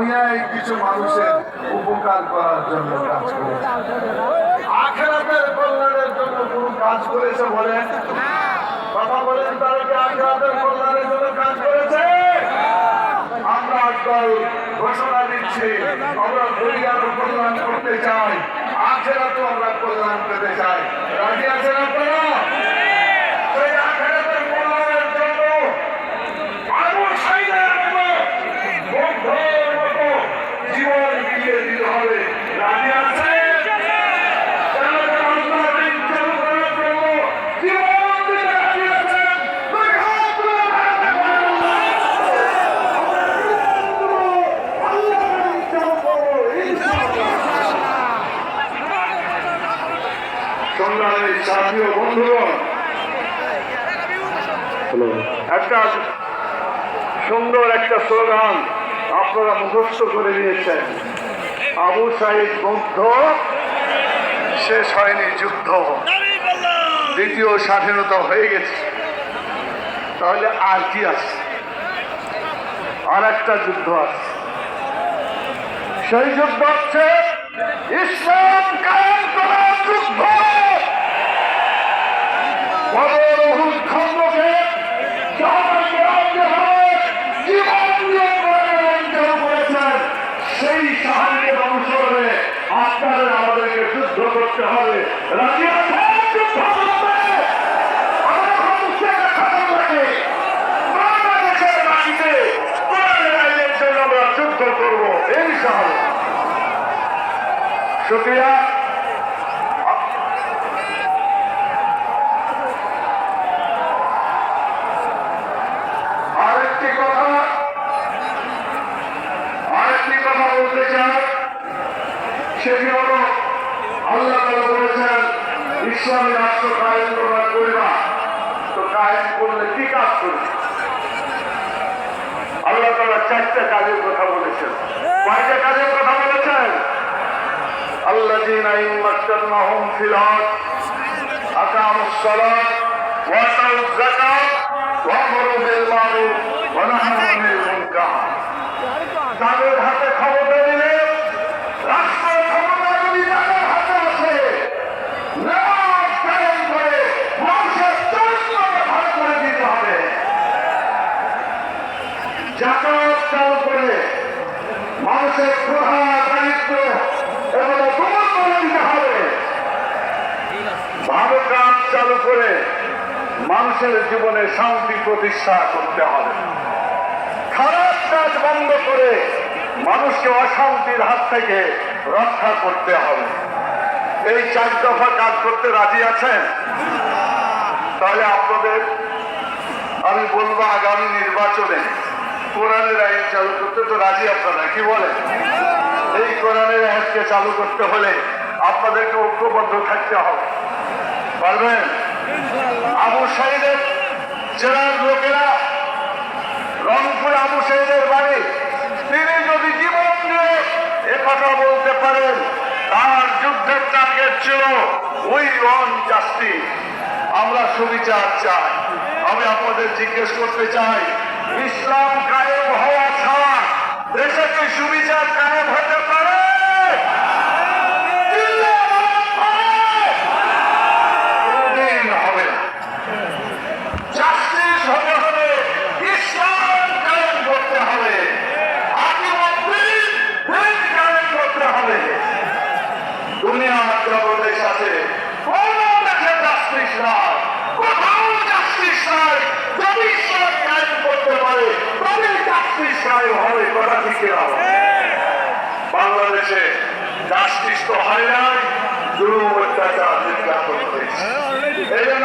দুনিয়ায় কিছু মানুষের উপকার করার জন্য কাজ করেছে। আখেরাতের কল্যাণের জন্য কোন কাজ করেছে বলেন? কথা বলেন, তারা কি আখেরাতের কল্যাণের জন্য কাজ করেছে? আমরা আজকাল ঘোষণা দিচ্ছি, আমরা দুনিয়ার কল্যাণ করতে চাই, আখেরাতেও আমরা কল্যাণ পেতে চাই। রাজি আছেন আপনারা সেই আখেরাতের কল্যাণের জন্য আবু সাইদের মতো বন্ধের মতো জীবন দিয়ে দিতে হবে রাজি আছে যারা যারা আল্লাহর দিন চালু করার জন্য জীবন দিতে রাজি আছেন, দুই হাত তুলে দাঁড়াতে পারেন। আল্লাহর দিন চালু করব, ইনশাআল্লাহ। সংগ্রামী সাথী ও বন্ধুগণ একটা সুন্দর একটা স্লোগান আপনারা মুখস্থ করে দিয়েছেন আবু সাইদ মুগ্ধ শেষ হয়নি যুদ্ধ। দ্বিতীয় স্বাধীনতা হয়ে গেছে। তাহলে আর কি আছে? আর একটা যুদ্ধ আছে। সেই যুদ্ধ হচ্ছে ইসলাম কায়েম করার যুদ্ধ বদর উহুদ খন্দকে জাহাজ জাহাজ জীবন দিয়ে পরাজয় করেছেন সেই সাহায্যের অনুসরণে আপনাদের আমাদেরকে যুদ্ধ করতে হবে রাজি আছেন যুদ্ধ করতে আমরা সমস্যা খবর রাখি বাংলাদেশের মাটিতে কোরআনের আইনের জন্য আমরা যুদ্ধ করব ইনশাআল্লাহ শুক্রিয়া আরেকটি কথা আরেকটি কথা বলতে চাই সেটি হল আল্লাহ তালা বলেছেন ইসলামী রাষ্ট্র কায়েম তোমরা করবা তো কায়েম করলে কি কাজ করবে আল্লাহ তালা চারটা কাজের কথা বলেছেন কয়টা কাজের কথা বলেছেন আল্লাহ দিন আইন মাস্টার নাহম ফিলাত আকাম সলাত ওয়াসাউ জাকাত ওয়ামরু বিল মারুফ ওয়া নাহু আনিল মুনকার তাদের হাতে ক্ষমতা মানুষের জীবনে শান্তি প্রতিষ্ঠা করতে হবে। খারাপ কাজ বন্ধ করে মানুষকে অশান্তির হাত থেকে রক্ষা করতে হবে। এই চার দফা কাজ করতে রাজি আছেন? তাহলে আপনাদের আমি বলব আগামী নির্বাচনে কোরআনের আইন চালু করতে তো রাজি আপনারা, কি বলেন? এই কোরআনের আইনকে চালু করতে হলে আপনাদেরকে ঐক্যবদ্ধ থাকতে হবে। পারবেন? জেলার লোকেরা রংপুর আবু সাইদের বাড়ি, তিনি যদি জীবন দিয়ে এ কথা বলতে পারেন, তার যুদ্ধের টার্গেট ছিল ওই ওয়ান জাস্টিস আমরা সুবিচার চাই। আমি আপনাদের জিজ্ঞেস করতে চাই, ইসলাম কায়েম হওয়া ছাড়া দেশে কি সুবিচার কায়েম হতে পারে চিল্লা বলেন পারে? কোনদিন হবে না জাস্টিস হতে হবে ইসলাম কায়েম করতে হবে আকিমুদ্দিন দিন কায়েম করতে হবে দুনিয়ার যত দেশ আছে কোন দেশে জাস্টিস নাই কোথাও জাস্টিস নাই যদি ইসলাম কায়েম পারে তবে হবে, কথা ঠিক বাংলাদেশে জাস্টিস তো হয় নাই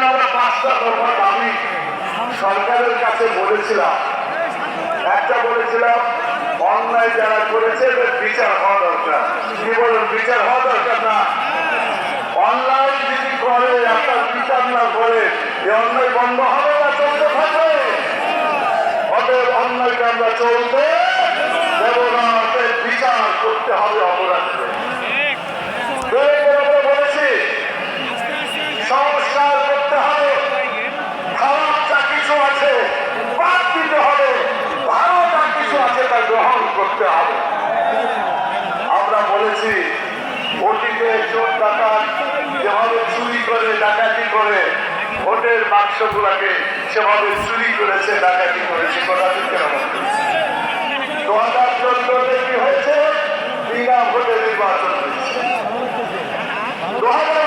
আমরা পাঁচটা সরকারের কাছে বলেছিলাম। বলেছিলাম যারা করেছে দরকার। কি হওয়া দরকার না? যদি বিচার না করে অন্যায় বন্ধ হবে না চলতে থাকবে অতএব অন্যায়কে আমরা চলতে না বিচার করতে হবে অপরাধকে বলেছি। সংস্কার করতে হবে। খারাপ যা কিছু আছে, বাদ দিতে হবে। ভালো কিছু আছে তা গ্রহণ করতে হবে। আমরা বলেছি অতীতে চোর ডাকাত যেভাবে চুরি করে, ডাকাতি করে ভোটের বাক্সগুলাকে সেভাবে চুরি করেছে, ডাকাতি করেছে, কথা দিতে দু কি হয়েছে? বিনা ভোটে নির্বাচন হয়েছে। দু হাজার